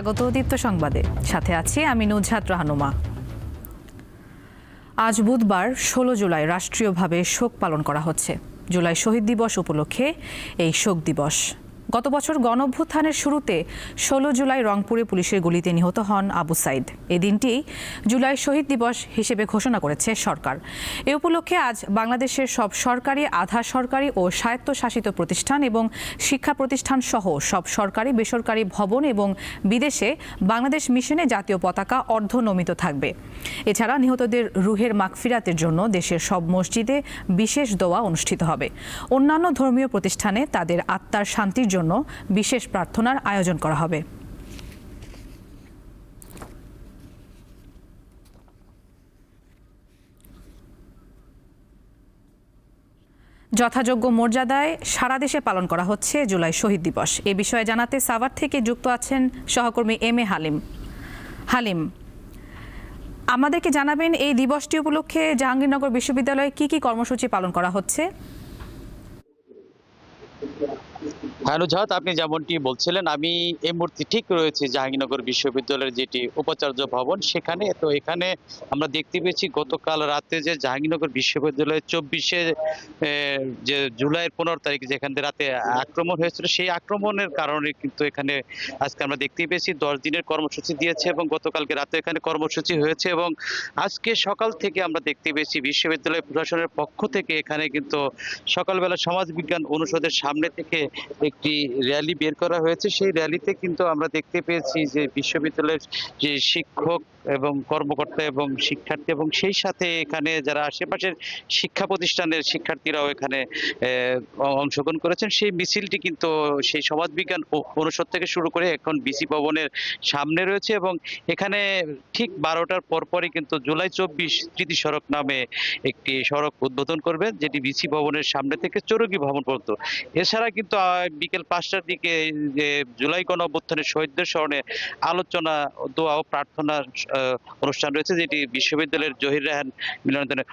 স্বাগত দীপ্ত সংবাদে। সাথে আছি আমি নুজহাত রাহানুমা। আজ বুধবার, ষোলো জুলাই রাষ্ট্রীয়ভাবে শোক পালন করা হচ্ছে। জুলাই শহীদ দিবস উপলক্ষে এই শোক দিবস। গত বছর গণঅভ্যুত্থানের শুরুতে ষোলো জুলাই রংপুরে পুলিশের গুলিতে নিহত হন আবু সাইদ। এই দিনটি জুলাই শহীদ দিবস হিসেবে ঘোষণা করেছে সরকার। এ উপলক্ষে আজ বাংলাদেশের সব সরকারি, আধা সরকারি ও স্বায়ত্তশাসিত প্রতিষ্ঠান এবং শিক্ষা প্রতিষ্ঠান সহ সব সরকারি, বেসরকারি ভবন এবং বিদেশে বাংলাদেশ মিশনে জাতীয় পতাকা অর্ধনমিত থাকবে। এছাড়া নিহতদের রুহের মাগফিরাতের জন্য দেশের সব মসজিদে বিশেষ দোয়া অনুষ্ঠিত হবে। অন্যান্য ধর্মীয় প্রতিষ্ঠানে তাদের আত্মার শান্তির জন্য বিশেষ প্রার্থনার আয়োজন করা হবে। যথাযোগ্য মর্যাদায় সারা দেশে পালন করা হচ্ছে জুলাই শহীদ দিবস। এ বিষয়ে জানাতে সাভার থেকে যুক্ত আছেন সহকর্মী এম এ হালিম। হালিম, আমাদেরকে জানাবেন এই দিবসটি উপলক্ষে জাহাঙ্গীরনগর বিশ্ববিদ্যালয়ে কি কি কর্মসূচি পালন করা হচ্ছে? হ্যাঁ আপনি যেমনটি বলছিলেন, আমি এই মুহূর্তে ঠিক রয়েছে জাহাঙ্গীরনগর বিশ্ববিদ্যালয়ের যেটি উপাচার্য ভবন। সেখানে, তো এখানে আমরা দেখতে পেয়েছি, গতকাল রাতে যে জাহাঙ্গীরনগর বিশ্ববিদ্যালয়ের চব্বিশে যে জুলাইয়ের পনেরো তারিখ যেখান থেকে রাতে আক্রমণ হয়েছিল, সেই আক্রমণের কারণে কিন্তু এখানে আজকে আমরা দেখতে পেয়েছি, দশ দিনের কর্মসূচি দিয়েছে এবং গতকালকে রাতে এখানে কর্মসূচি হয়েছে এবং আজকে সকাল থেকে আমরা দেখতে পেয়েছি, বিশ্ববিদ্যালয় প্রশাসনের পক্ষ থেকে এখানে কিন্তু সকালবেলা সমাজ বিজ্ঞান অনুষদের সামনে থেকে একটি র্যালি বের করা হয়েছে। সেই র্যালিতে কিন্তু আমরা দেখতে পেয়েছি যে বিশ্ববিদ্যালয়ের যে শিক্ষক এবং কর্মকর্তা এবং শিক্ষার্থী এবং সেই সাথে এখানে যারা আশেপাশের শিক্ষা প্রতিষ্ঠানের শিক্ষার্থীরাও এখানে অংশগ্রহণ করেছেন। সেই মিছিলটি কিন্তু সেই সমাজবিজ্ঞান অনুষদ থেকে শুরু করে এখন বিসি ভবনের সামনে রয়েছে এবং এখানে ঠিক বারোটার পরপরই কিন্তু জুলাই চব্বিশ স্মৃতি সড়ক নামে একটি সড়ক উদ্বোধন করবে, যেটি বিসি ভবনের সামনে থেকে চরকি ভবন পর্যন্ত। এছাড়া কিন্তু বিকেল পাঁচটার দিকে যে জুলাই গণ অভ্যুত্থানের শহীদদের স্মরণে আলোচনা, দোয়া ও প্রার্থনা অনুষ্ঠান রয়েছে, যেটি বিশ্ববিদ্যালয়ের জহির রাহান মিলনায়তনে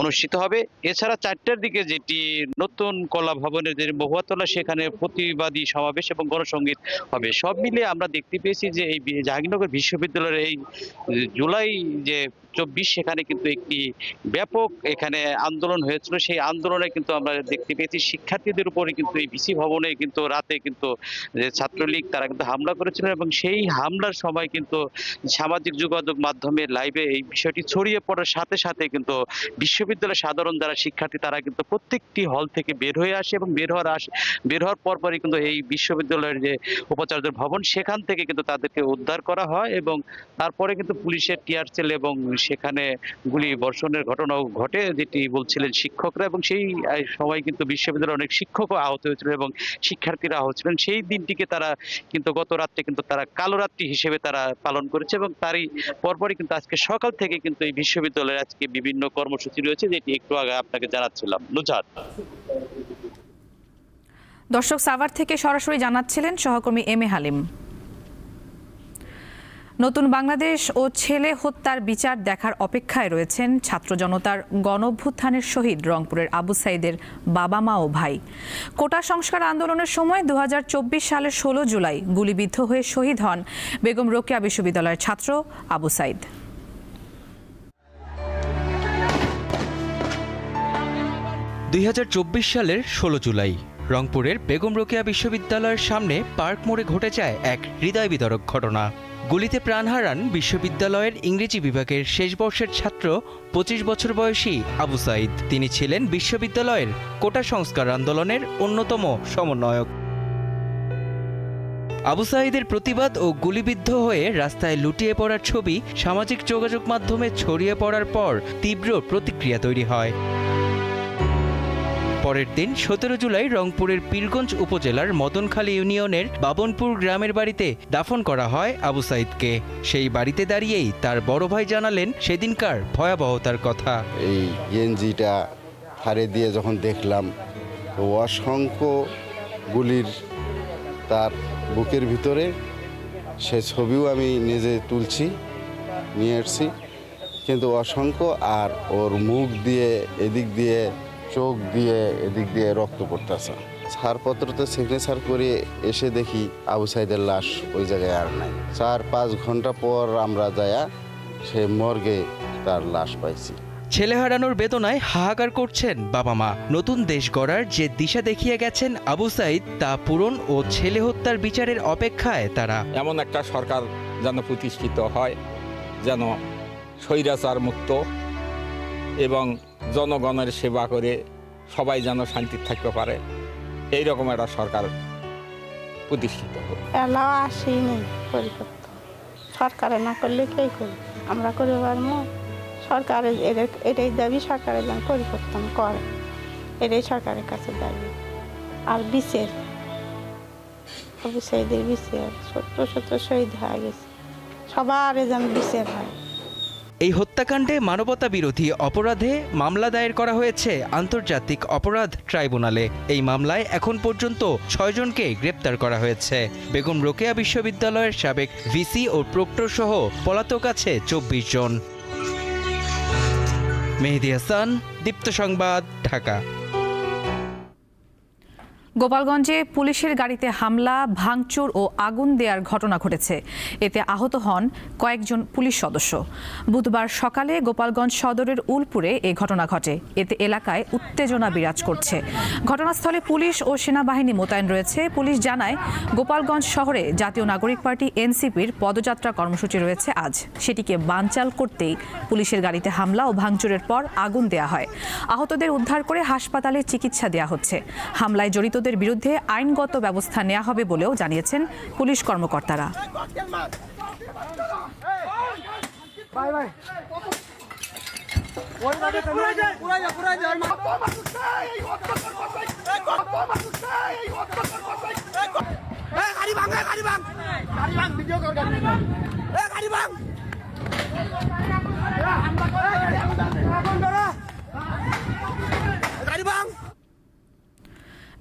অনুষ্ঠিত হবে। এছাড়া চারটার দিকে যেটি নতুন কলা ভবনের যে মহুয়াতলা সেখানে প্রতিবাদী সমাবেশ এবং গণসংগীত হবে। সব মিলিয়ে আমরা দেখতে পেয়েছি যে এই জাহাঙ্গীরনগর বিশ্ববিদ্যালয়ের এই জুলাই যে চব্বিশ, সেখানে কিন্তু একটি ব্যাপক এখানে আন্দোলন হয়েছিল। সেই আন্দোলনে কিন্তু আমরা দেখতে পেয়েছি, শিক্ষার্থীদের উপরে কিন্তু এই ভিসি ভবনে কিন্তু রাতে কিন্তু যে ছাত্রলীগ তারা কিন্তু হামলা করেছিলেন এবং সেই হামলার সময় কিন্তু সামাজিক যোগাযোগ মাধ্যমে লাইভে এই বিষয়টি ছড়িয়ে পড়ার সাথে সাথে কিন্তু বিশ্ববিদ্যালয়ের সাধারণ যারা শিক্ষার্থী তারা কিন্তু প্রত্যেকটি হল থেকে বের হয়ে আসে এবং বের হওয়ার আস, বের হওয়ার পরপরই কিন্তু এই বিশ্ববিদ্যালয়ের যে উপাচার্য ভবন, সেখান থেকে কিন্তু তাদেরকে উদ্ধার করা হয় এবং তারপরে কিন্তু পুলিশের টিয়ার সেল এবং সেখানে গুলি বর্ষণের ঘটনাও ঘটে, যেটি বলছিলেন শিক্ষকরা এবং সেই সময় কিন্তু বিশ্ববিদ্যালয়ের অনেক শিক্ষকও আহত হয়েছিল এবং শিক্ষার্থীরা আহত ছিলেন। সেই দিনটিকে তারা কিন্তু গত রাত্রে কিন্তু তারা কালো রাত্রি হিসেবে তারা পালন করেছে এবং তারই পরপরই কিন্তু আজকে সকাল থেকে কিন্তু এই বিশ্ববিদ্যালয়ে আজকে বিভিন্ন কর্মসূচি রয়েছে, যেটি একটু আগে আপনাকে জানাচ্ছিলাম। নুজাত। দর্শক সাভার থেকে সরাসরি জানাচ্ছিলেন সহকর্মী এম এ হালিম। নতুন বাংলাদেশ ও ছেলে হত্যার বিচার দেখার অপেক্ষায় রয়েছেন ছাত্র জনতার গণঅভ্যুত্থানের শহীদ রংপুরের আবু সাইদের বাবা মা ও ভাই। কোটা সংস্কার আন্দোলনের সময় দু হাজার চব্বিশ সালের ষোলো জুলাই গুলিবিদ্ধ হয়ে শহীদ হন বেগম রোকেয়া বিশ্ববিদ্যালয়ের ছাত্র আবু সাইদ। দুই হাজার চব্বিশ সালের ষোলো জুলাই রংপুরের বেগম রোকেয়া বিশ্ববিদ্যালয়ের সামনে পার্ক মোড়ে ঘটে যায় এক হৃদয় বিতরক ঘটনা। গুলিতে প্রাণ হারান বিশ্ববিদ্যালয়ের ইংরেজি বিভাগের শেষ বর্ষের ছাত্র পঁচিশ বছর বয়সী আবু সাইদ। তিনি ছিলেন বিশ্ববিদ্যালয়ের কোটা সংস্কার আন্দোলনের অন্যতম সমন্বয়ক। আবু সাইদের প্রতিবাদ ও গুলিবিদ্ধ হয়ে রাস্তায় লুটিয়ে পড়ার ছবি সামাজিক যোগাযোগ মাধ্যমে ছড়িয়ে পড়ার পর তীব্র প্রতিক্রিয়া তৈরি হয়। পরের দিন সতেরো জুলাই রংপুরের পীরগঞ্জ উপজেলার মদনখালী ইউনিয়নের বাবনপুর গ্রামের বাড়িতে দাফন করা হয় আবু সাইদকে। সেই বাড়িতে দাঁড়িয়েই তার বড় ভাই জানালেন সেদিনকার ভয়াবহতার কথা। এই গেঞ্জিটা ফাড়ে দিয়ে যখন দেখলাম অসংখ্য গুলির তার বুকের ভিতরে সে ছবিও আমি নিজে তুলছি, নিয়ে এসছি কিন্তু অসংখ্য আর ওর মুখ দিয়ে, এদিক দিয়ে চোখ দিয়ে এদিক দিয়ে রক্ত পড়তেছে। ছাড়পত্রতে সিগনেচার করে এসে দেখি আবু সাইদের লাশ ওই জায়গায় আর নাই। চার পাঁচ ঘণ্টা পর আমরা যায়া সে মর্গে তার লাশ পাইছি। ছেলে হারানোর বেদনায় হাহাকার করছেন বাবা মা। নতুন দেশ গড়ার যে দিশা দেখিয়ে গেছেন আবু সাইদ তা পূরণ ও ছেলে হত্যার বিচারের অপেক্ষায় তারা। এমন একটা সরকার যেন প্রতিষ্ঠিত হয় যেন স্বৈরাচার মুক্ত এবং জনগণের সেবা করে সবাই যেন শান্তি থাকতে পারে এই রকম একটা সরকার প্রতিষ্ঠিত সরকারে না করলে কে করবে? আমরা করে পারব? সরকারের এটাই দাবি সরকারের যেন পরিবর্তন করে। এটাই সরকারের কাছে দাবি। আর বিচের। অবশ্যইদের বিচের। সত্য সত্য শহীদ হয়ে গেছে। সবার যেন বিচের হয়। এই হত্যাকাণ্ডে মানবতা বিরোধী অপরাধে মামলা দায়ের করা হয়েছে আন্তর্জাতিক অপরাধ ট্রাইব্যুনালে। এই মামলায় এখন পর্যন্ত ছয়জনকে গ্রেপ্তার করা হয়েছে। বেগম রোকেয়া বিশ্ববিদ্যালয়ের সাবেক ভিসি ও প্রক্টর সহ পলাতক আছে চব্বিশ জন। মেহেদি হাসান, দীপ্ত সংবাদ, ঢাকা। গোপালগঞ্জে পুলিশের গাড়িতে হামলা, ভাঙচুর ও আগুন দেওয়ার ঘটনা ঘটেছে। এতে আহত হন কয়েকজন পুলিশ সদস্য। বুধবার সকালে গোপালগঞ্জ সদরের উলপুরে এ ঘটনা ঘটে। এতে এলাকায় উত্তেজনা বিরাজ করছে। ঘটনাস্থলে পুলিশ ও সেনাবাহিনী মোতায়েন রয়েছে। পুলিশ জানায়, গোপালগঞ্জ শহরে জাতীয় নাগরিক পার্টি এনসিপির পদযাত্রা কর্মসূচি রয়েছে আজ। সেটিকে বানচাল করতেই পুলিশের গাড়িতে হামলা ও ভাঙচুরের পর আগুন দেয়া হয়। আহতদের উদ্ধার করে হাসপাতালে চিকিৎসা দেওয়া হচ্ছে। হামলায় জড়িতদের বিরুদ্ধে আইনগত ব্যবস্থা নেওয়া হবে বলেও জানিয়েছেন পুলিশ কর্মকর্তারা।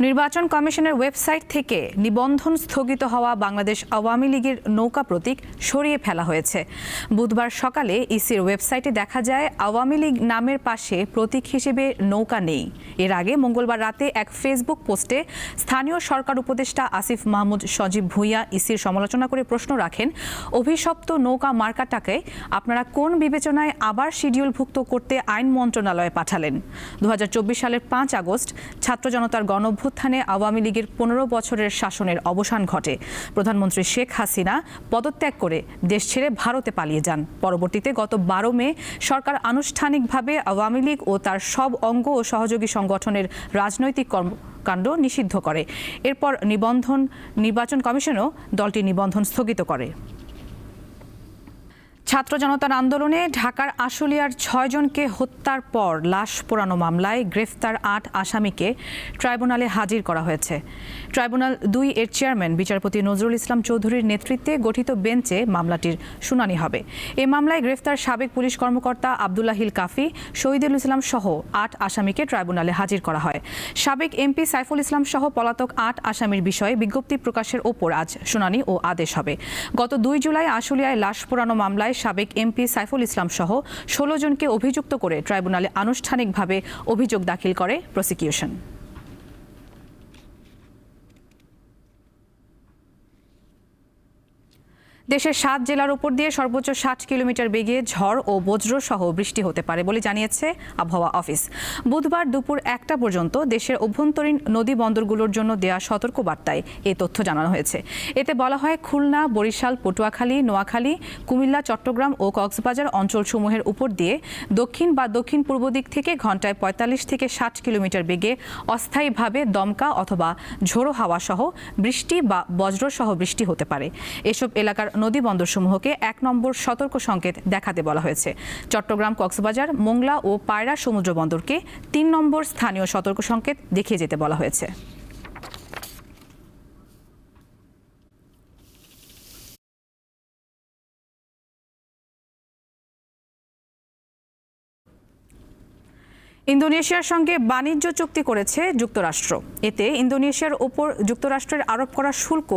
নির্বাচন কমিশনের ওয়েবসাইট থেকে নিবন্ধন স্থগিত হওয়া বাংলাদেশ আওয়ামী লীগের নৌকা প্রতীক সরিয়ে ফেলা হয়েছে। বুধবার সকালে ইসির ওয়েবসাইটে দেখা যায়, আওয়ামী লীগ নামের পাশে প্রতীক হিসেবে নৌকা নেই। এর আগে মঙ্গলবার রাতে এক ফেসবুক পোস্টে স্থানীয় সরকার উপদেষ্টা আসিফ মাহমুদ সজীব ভুঁইয়া ইসির সমালোচনা করে প্রশ্ন রাখেন, অভিশপ্ত নৌকা মার্কাটাকে আপনারা কোন বিবেচনায় আবার শিডিউলভুক্ত করতে আইন মন্ত্রণালয়ে পাঠালেন? দু হাজার চব্বিশ সালের পাঁচ আগস্ট ছাত্র জনতার গণ অভ্যুত্থানে আওয়ামী লীগের পনেরো বছরের শাসনের অবসান ঘটে। প্রধানমন্ত্রী শেখ হাসিনা পদত্যাগ করে দেশ ছেড়ে ভারতে পালিয়ে যান। পরবর্তীতে গত বারো মে সরকার আনুষ্ঠানিকভাবে আওয়ামী লীগ ও তার সব অঙ্গ ও সহযোগী সংগঠনের রাজনৈতিক কর্মকাণ্ড নিষিদ্ধ করে। এরপর নিবন্ধন, নির্বাচন কমিশনও দলটি নিবন্ধন স্থগিত করে। ছাত্র জনতার আন্দোলনে ঢাকার আশুলিয়ার ছয়জনকে হত্যার পর লাশ পোড়ানো মামলায় গ্রেফতার আট আসামিকে ট্রাইব্যুনালে হাজির করা হয়েছে। ট্রাইব্যুনাল দুই এর চেয়ারম্যান বিচারপতি নজরুল ইসলাম চৌধুরীর নেতৃত্বে গঠিত বেঞ্চে মামলাটির শুনানি হবে। এ মামলায় গ্রেফতার সাবেক পুলিশ কর্মকর্তা আবদুল্লাহিল কাফি, শহীদুল ইসলাম সহ আট আসামিকে ট্রাইব্যুনালে হাজির করা হয়। সাবেক এমপি সাইফুল ইসলাম সহ পলাতক আট আসামির বিষয়ে বিজ্ঞপ্তি প্রকাশের ওপর আজ শুনানি ও আদেশ হবে। গত দুই জুলাই আশুলিয়ায় লাশ পোড়ানো মামলায় সাবেক এমপি সাইফুল ইসলাম সহ ষোলো জনকে অভিযুক্ত করে ট্রাইব্যুনালে আনুষ্ঠানিকভাবে অভিযোগ দাখিল করে প্রসিকিউশন। দেশের সাত জেলার উপর দিয়ে সর্বোচ্চ ষাট কিলোমিটার বেগে ঝড় ও বজ্র সহ বৃষ্টি হতে পারে বলে জানিয়েছে আবহাওয়া অফিস। বুধবার দুপুর একটা পর্যন্ত দেশের অভ্যন্তরীণ নদী বন্দরগুলোর জন্য দেয়া সতর্ক বার্তায় এই তথ্য জানানো হয়েছে। এতে বলা হয়, খুলনা, বরিশাল, পটুয়াখালী, নোয়াখালী, কুমিল্লা, চট্টগ্রাম ও কক্সবাজার অঞ্চলসমূহের উপর দিয়ে দক্ষিণ বা দক্ষিণ পূর্ব দিক থেকে ঘন্টায় পঁয়তাল্লিশ থেকে ষাট কিলোমিটার বেগে অস্থায়ীভাবে দমকা অথবা ঝোড়ো হাওয়া সহ বৃষ্টি বা বজ্র সহ বৃষ্টি হতে পারে। এসব এলাকার নদী বন্দরসমূহকে এক নম্বর সতর্ক সংকেত দেখাতে বলা হয়েছে। চট্টগ্রাম, কক্সবাজার, মোংলা ও পায়রা সমুদ্র বন্দরকে তিন নম্বর স্থানীয় সতর্ক সংকেত দেখিয়ে যেতে বলা হয়েছে। ইন্দোনেশিয়ার সঙ্গে বাণিজ্য চুক্তি করেছে যুক্তরাষ্ট্র। এতে ইন্দোনেশিয়ার ওপর যুক্তরাষ্ট্রের আরোপ করা শুল্ক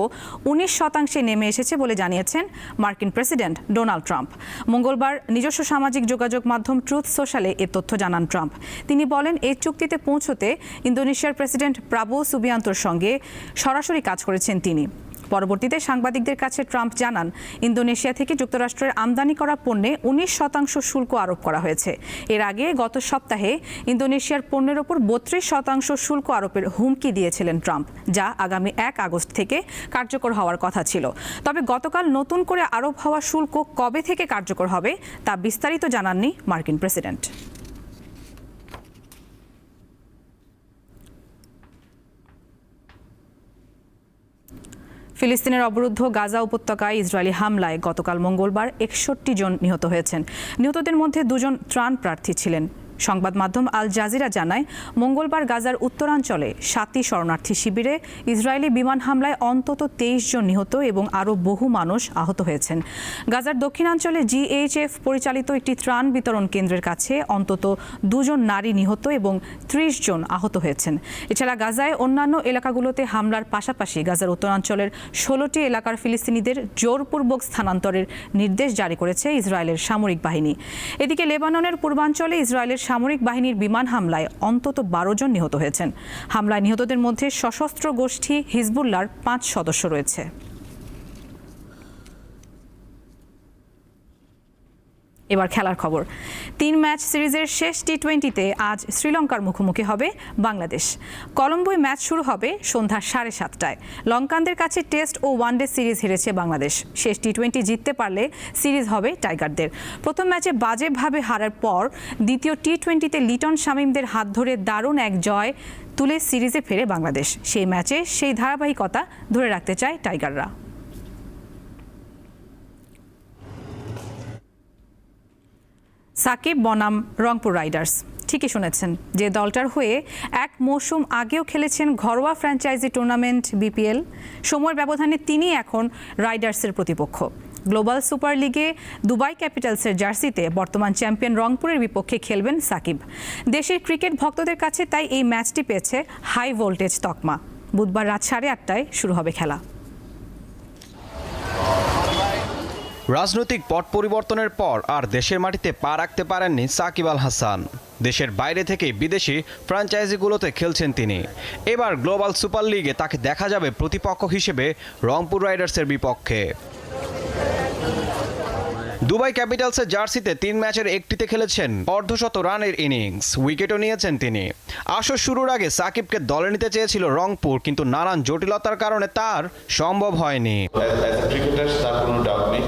উনিশ শতাংশে নেমে এসেছে বলে জানিয়েছেন মার্কিন প্রেসিডেন্ট ডোনাল্ড ট্রাম্প। মঙ্গলবার নিজস্ব সামাজিক যোগাযোগ মাধ্যম ট্রুথ সোশ্যালে এ তথ্য জানান ট্রাম্প। তিনি বলেন এই চুক্তিতে পৌঁছতে ইন্দোনেশিয়ার প্রেসিডেন্ট প্রাবো সুবিয়ান্তোর সঙ্গে সরাসরি কাজ করেছেন তিনি। পরবর্তীতে সাংবাদিকদের কাছে ট্রাম্প জানান, ইন্দোনেশিয়া থেকে যুক্তরাষ্ট্রের আমদানি করা পণ্যে উনিশ শতাংশ শুল্ক আরোপ করা হয়েছে। এর আগে গত সপ্তাহে ইন্দোনেশিয়ার পণ্যের ওপর বত্রিশ শতাংশ শুল্ক আরোপের হুমকি দিয়েছিলেন ট্রাম্প, যা আগামী এক আগস্ট থেকে কার্যকর হওয়ার কথা ছিল। তবে গতকাল নতুন করে আরোপ হওয়া শুল্ক কবে থেকে কার্যকর হবে, তা বিস্তারিত জানাননি মার্কিন প্রেসিডেন্ট। ফিলিস্তিনের অবরুদ্ধ গাজা উপত্যকায় ইসরায়েলি হামলায় গতকাল মঙ্গলবার একষট্টি জন নিহত হয়েছেন। নিহতদের মধ্যে দুজন ত্রাণ প্রার্থী ছিলেন। সংবাদ মাধ্যম আল জাজিরা জানায়, মঙ্গলবার গাজার উত্তরাঞ্চলে সাতটি শরণার্থী শিবিরে ইসরায়েলি বিমান হামলায় অন্তত তেইশ জন নিহত এবং আরও বহু মানুষ আহত হয়েছেন। গাজার দক্ষিণাঞ্চলে জিএইচএফ পরিচালিত একটি ত্রাণ বিতরণ কেন্দ্রের কাছে অন্তত দুজন নারী নিহত এবং ত্রিশ জন আহত হয়েছেন। এছাড়া গাজায় অন্যান্য এলাকাগুলোতে হামলার পাশাপাশি গাজার উত্তরাঞ্চলের ষোলোটি এলাকার ফিলিস্তিনিদের জোরপূর্বক স্থানান্তরের নির্দেশ জারি করেছে ইসরায়েলের সামরিক বাহিনী। এদিকে লেবাননের পূর্বাঞ্চলে ইসরায়েলের সামরিক বাহিনীর বিমান হামলায় অন্তত বারো জন নিহত হয়েছেন। হামলায় নিহতদের মধ্যে সশস্ত্র গোষ্ঠী হিজবুল্লার পাঁচ সদস্য রয়েছে। এবার খেলার খবর। তিন ম্যাচ সিরিজের শেষ টি টোয়েন্টিতে আজ শ্রীলঙ্কার মুখোমুখি হবে বাংলাদেশ। কলম্বোয় ম্যাচ শুরু হবে সন্ধ্যা সাড়ে সাতটায়। লঙ্কানদের কাছে টেস্ট ও ওয়ানডে সিরিজ হেরেছে বাংলাদেশ। শেষ টি টোয়েন্টি জিততে পারলে সিরিজ হবে টাইগারদের। প্রথম ম্যাচে বাজেভাবে হারার পর দ্বিতীয় টি টোয়েন্টিতে লিটন শামীমদের হাত ধরে দারুণ এক জয় তুলে সিরিজে ফেরে বাংলাদেশ। সেই ম্যাচে সেই ধারাবাহিকতা ধরে রাখতে চায় টাইগাররা। সাকিব বনাম রংপুর রাইডার্স। ঠিকই শুনেছেন, যে দলটার হয়ে এক মৌসুম আগেও খেলেছেন ঘরোয়া ফ্র্যাঞ্চাইজি টুর্নামেন্ট বিপিএল, সময়ের ব্যবধানে তিনি এখন রাইডার্সের প্রতিপক্ষ। গ্লোবাল সুপার লিগে দুবাই ক্যাপিটালসের জার্সিতে বর্তমান চ্যাম্পিয়ন রংপুরের বিপক্ষে খেলবেন সাকিব। দেশের ক্রিকেট ভক্তদের কাছে তাই এই ম্যাচটি পেয়েছে হাই ভোল্টেজ তকমা। বুধবার রাত সাড়ে আটটায় শুরু হবে খেলা। রাজনৈতিক পট পরিবর্তনের পর আর দেশের মাটিতে পা রাখতে পারেননি সাকিব আল হাসান। দেশের বাইরে থেকে বিদেশি ফ্র্যাঞ্চাইজিগুলোতে খেলছেন তিনি। এবার গ্লোবাল সুপার লিগে তাকে দেখা যাবে প্রতিপক্ষ হিসেবে রংপুর রাইডার্সের বিপক্ষে। দুবাই ক্যাপিটালসের জার্সিতে তিন ম্যাচের একটিতে খেলেছেন অর্ধশত রানের ইনিংস। উইকেটও নিয়েছেন তিনি। আসর শুরুর আগে সাকিবকে দলে নিতে চেয়েছিল রংপুর, কিন্তু নানান জটিলতার কারণে তার সম্ভব হয়নি।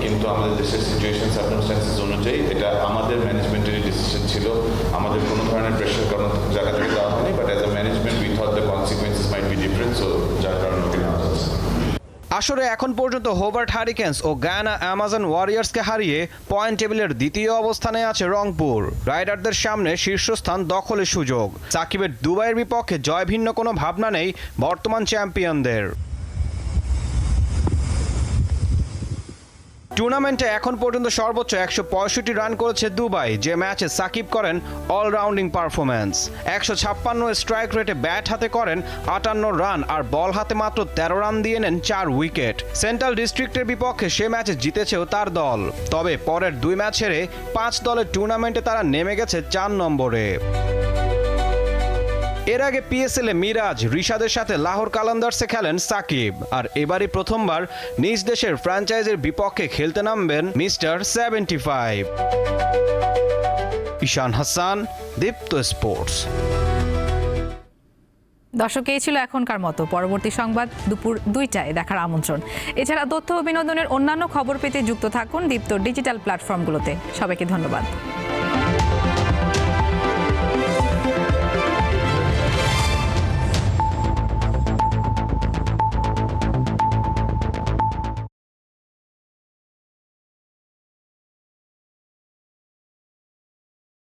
কিন্তু আমাদের দেশের সিচুয়েশন সার্কামস্টান্সেস অনুযায়ী এটা আমাদের ম্যানেজমেন্টেরই ডিসিশন ছিল। আমাদের কোনো ধরনের প্রেশার কোনো জায়গা থেকে দেওয়া হয়নি but as a management we thought the consequences might be different so যার কারণে ওকে নেওয়া যাচ্ছে আসরে এখন পর্যন্ত হোবার্ট হারিকেন্স ও গায়ানা অ্যামাজন ওয়ারিয়ার্সকে হারিয়ে পয়েন্ট টেবিলের দ্বিতীয় অবস্থানে আছে রংপুর। রাইডারদের সামনে শীর্ষস্থান দখলের সুযোগ। সাকিবের দুবাইয়ের বিপক্ষে জয় ভিন্ন কোনো ভাবনা নেই বর্তমান চ্যাম্পিয়নদের। টুর্নামেন্টে এখন পর্যন্ত সর্বোচ্চ একশো পঁয়ষট্টি রান করেছে দুবাই, যে ম্যাচে সাকিব করেন অলরাউন্ডিং পারফরম্যান্স। একশো ছাপ্পান্ন স্ট্রাইক রেটে ব্যাট হাতে করেন আটান্ন রান, আর বল হাতে মাত্র তেরো রান দিয়ে নেন চার উইকেট। সেন্ট্রাল ডিস্ট্রিক্টের বিপক্ষে সে ম্যাচে জিতেছেও তার দল। তবে পরের দুই ম্যাচ হেরে পাঁচ দলের টুর্নামেন্টে তারা নেমে গেছে চার নম্বরে। এর আগে পিএসএল এ মিরাজ, রিশাদের সাথে লাহোর কালান্দার্সে খেলেন সাকিব। আর এবারই প্রথমবার নিজ দেশের ফ্র্যাঞ্চাইজির বিপক্ষে খেলতে নামবেন mister seventy five. Ishan Hasan, Deepto sports. দর্শক, এই ছিল এখনকার মতো। পরবর্তী সংবাদ দুপুর দুইটায় দেখার আমন্ত্রণ। এছাড়া তথ্য ও বিনোদনের অন্যান্য খবর পেতে যুক্ত থাকুন দীপ্ত ডিজিটাল প্ল্যাটফর্মগুলোতে। সবাইকে ধন্যবাদ।